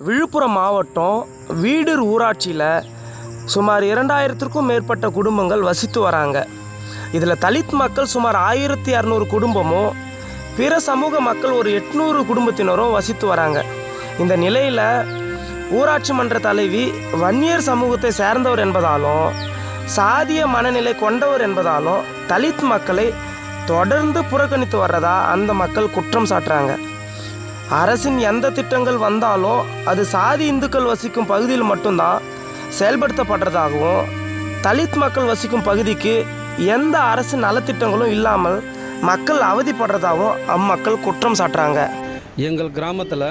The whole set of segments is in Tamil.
விழுப்புரம் மாவட்டம் வீடூர் ஊராட்சியில் சுமார் இரண்டாயிரத்திற்கும் மேற்பட்ட குடும்பங்கள் வசித்து வராங்க. இதில் தலித் மக்கள் சுமார் ஆயிரத்தி இரநூறு குடும்பமும் பிற சமூக மக்கள் ஒரு எட்நூறு குடும்பத்தினரும் வசித்து வராங்க. இந்த நிலையில் ஊராட்சி மன்ற தலைவி வன்னியர் சமூகத்தை சேர்ந்தவர் என்பதாலும் சாதிய மனநிலை கொண்டவர் என்பதாலும் தலித் மக்களை தொடர்ந்து புறக்கணித்து வர்றதா அந்த மக்கள் குற்றம் சாட்டுறாங்க. அரசின் எந்த திட்டங்கள் வந்தாலும் அது சாதி இந்துக்கள் வசிக்கும் பகுதியில் மட்டும்தான் செயல்படுத்தப்படுறதாகவும் தலித் மக்கள் வசிக்கும் பகுதிக்கு எந்த அரசு நலத்திட்டங்களும் இல்லாமல் மக்கள் அவதிப்படுறதாகவும் அம்மக்கள் குற்றம் சாட்டுறாங்க. எங்கள் கிராமத்தில்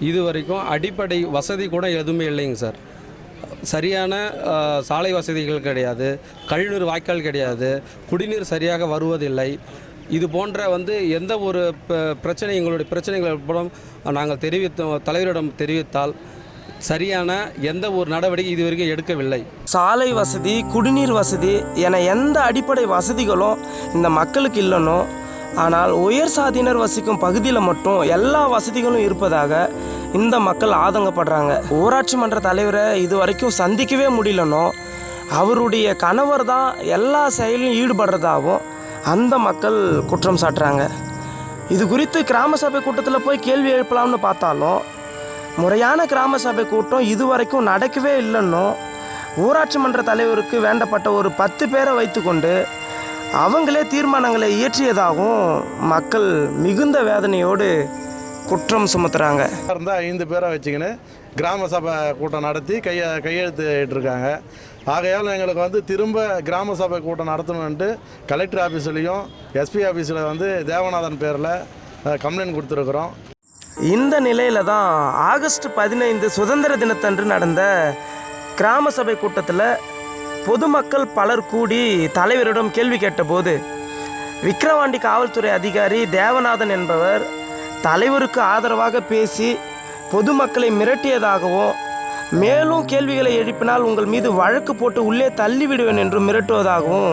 இது வரைக்கும் அடிப்படை வசதி கூட எதுவுமே இல்லைங்க சார். சரியான சாலை வசதிகள் கிடையாது கழிநீர் வாய்க்கால் கிடையாது குடிநீர் சரியாக வருவதில்லை. இது போன்ற வந்து எந்த ஒரு ப- பிரச்சனை எங்களுடைய பிரச்சனைகள் நாங்கள் தெரிவித்தோம் தலைவரிடம் தெரிவித்தால் சரியான எந்த ஒரு நடவடிக்கை இதுவரைக்கும் எடுக்கவில்லை. சாலை வசதி குடிநீர் வசதி என எந்த அடிப்படை வசதிகளும் இந்த மக்களுக்கு இல்லைனோ ஆனால் உயர் சாதியினர் வசிக்கும் பகுதியில் மட்டும் எல்லா வசதிகளும் இருப்பதாக இந்த மக்கள் ஆதங்கப்படுறாங்க. ஊராட்சி மன்ற தலைவரை இது வரைக்கும் சந்திக்கவே முடியலனோ அவருடைய கணவர் தான் எல்லா செயலும் ஈடுபடுறதாகவும் அந்த மக்கள் குற்றம் சாட்டுறாங்க. இது குறித்து கிராம சபை கூட்டத்தில் போய் கேள்வி எழுப்பலாம்னு பார்த்தாலும் முறையான கிராம சபை கூட்டம் இதுவரைக்கும் நடக்கவே இல்லைன்னும் ஊராட்சி மன்ற தலைவருக்கு வேண்டப்பட்ட ஒரு பத்து பேரை வைத்துக்கொண்டு அவங்களே தீர்மானங்களை இயற்றியதாகவும் மக்கள் மிகுந்த வேதனையோடு குற்றம் சுமத்துறாங்க. இருந்தால் ஐந்து பேரை வச்சுக்கின்னு கிராம சபை கூட்டம் நடத்தி கைய கையெழுத்து இருக்காங்க ஆகையால் எங்களுக்கு வந்து திரும்ப கிராம சபை கூட்டம் நடத்தணுன்ட்டு கலெக்டர் ஆஃபீஸ்லேயும் எஸ்பி ஆஃபீஸில் வந்து தேவநாதன் பேரில் கம்ப்ளைண்ட் கொடுத்துருக்குறோம். இந்த நிலையில் தான் ஆகஸ்ட் பதினைந்து சுதந்திர தினத்தன்று நடந்த கிராம சபை கூட்டத்தில் பொதுமக்கள் பலர் கூடி தலைவரிடம் கேள்வி கேட்டபோது விக்கிரவாண்டி காவல்துறை அதிகாரி தேவநாதன் என்பவர் தலைவருக்கு ஆதரவாக பேசி பொதுமக்களை மிரட்டியதாகவும் மேலும் கேள்விகளை எழுப்பினால் உங்கள் மீது வழக்கு போட்டு உள்ளே தள்ளிவிடுவேன் என்று மிரட்டுவதாகவும்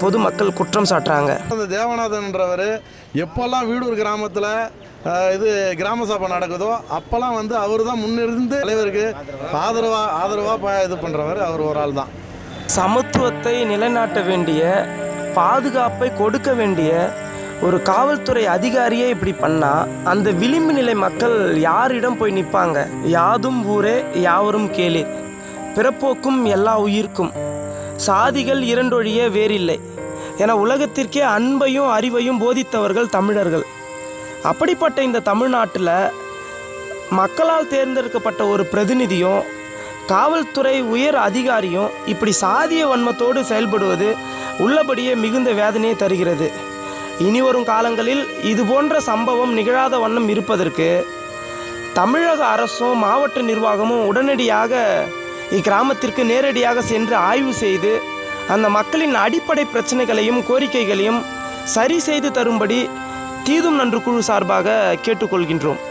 பொதுமக்கள் குற்றம் சாட்டுறாங்க. அந்த தேவநாதன்ன்றவர் எப்போல்லாம் வீடூர் கிராமத்தில் இது கிராம சபை நடக்குதோ அப்போல்லாம் வந்து அவர் தான் முன்னிருந்து தலைவருக்கு ஆதரவாக ஆதரவாக இது பண்ணுறவர் அவர் ஒரு ஆள் தான். சமத்துவத்தை நிலைநாட்ட வேண்டிய பாதுகாப்பை கொடுக்க வேண்டிய ஒரு காவல்துறை அதிகாரியே இப்படி பண்ணா அந்த விளிம்பு நிலை மக்கள் யாரிடம் போய் நிற்பாங்க யாதும் ஊரே யாவரும் கேளே. பிறப்போக்கும் எல்லா உயிர்க்கும். சாதிகள் இரண்டொழிய வேறில்லை. என உலகத்திற்கே அன்பையும் அறிவையும் போதித்தவர்கள் தமிழர்கள். அப்படிப்பட்ட இந்த தமிழ்நாட்டில் மக்களால் தேர்ந்தெடுக்கப்பட்ட ஒரு பிரதிநிதியும் காவல்துறை உயர் அதிகாரியும் இப்படி சாதிய வன்மத்தோடு செயல்படுவது உள்ளபடியே மிகுந்த வேதனையை தருகிறது. இனி வரும் காலங்களில் இது போன்ற சம்பவம் நிகழாத வண்ணம் இருப்பதற்கு தமிழக அரசும் மாவட்ட நிர்வாகமும் உடனடியாக இக்கிராமத்திற்கு நேரடியாக சென்று ஆய்வு செய்து அந்த மக்களின் அடிப்படை பிரச்சனைகளையும் கோரிக்கைகளையும் சரி செய்து தரும்படி தீதும் நன்று குழு சார்பாக கேட்டுக்கொள்கின்றோம்.